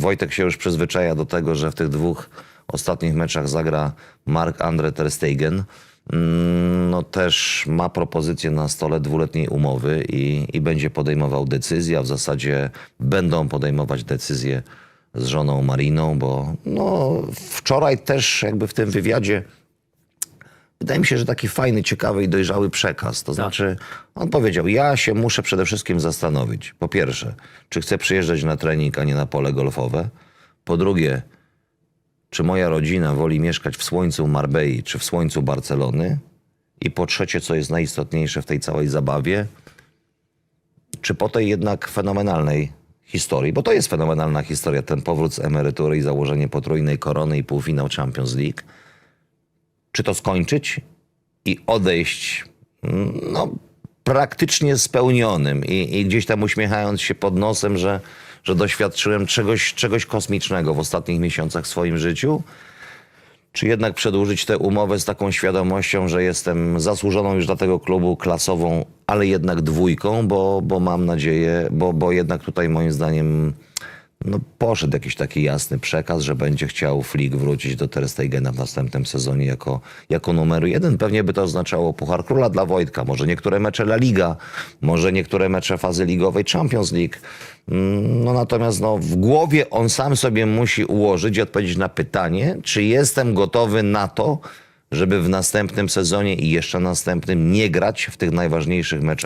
Wojtek się już przyzwyczaja do tego, że w tych dwóch ostatnich meczach zagra Mark-Andre Ter Stegen. Mm, No też ma propozycję na stole dwuletniej umowy i, i będzie podejmował decyzję, a w zasadzie będą podejmować decyzje z żoną Mariną, bo no, wczoraj też jakby w tym wywiadzie wydaje mi się, że taki fajny, ciekawy i dojrzały przekaz. To znaczy, on powiedział, ja się muszę przede wszystkim zastanowić. Po pierwsze, czy chcę przyjeżdżać na trening, a nie na pole golfowe. Po drugie, czy moja rodzina woli mieszkać w słońcu Marbei, czy w słońcu Barcelony. I po trzecie, co jest najistotniejsze w tej całej zabawie, czy po tej jednak fenomenalnej historii, bo to jest fenomenalna historia, ten powrót z emerytury i założenie potrójnej korony i półfinał Champions League, czy to skończyć i odejść no, praktycznie spełnionym i, i gdzieś tam uśmiechając się pod nosem, że, że doświadczyłem czegoś, czegoś kosmicznego w ostatnich miesiącach w swoim życiu, czy jednak przedłużyć tę umowę z taką świadomością, że jestem zasłużoną już dla tego klubu klasową, ale jednak dwójką, bo, bo mam nadzieję, bo, bo jednak tutaj moim zdaniem no, poszedł jakiś taki jasny przekaz, że będzie chciał Flick wrócić do Ter Stegena w następnym sezonie jako, jako numer jeden. Pewnie by to oznaczało Puchar Króla dla Wojtka, może niektóre mecze La Liga, może niektóre mecze fazy ligowej Champions League. Mm, No natomiast no, w głowie on sam sobie musi ułożyć i odpowiedzieć na pytanie, czy jestem gotowy na to, żeby w następnym sezonie i jeszcze następnym nie grać w tych najważniejszych meczach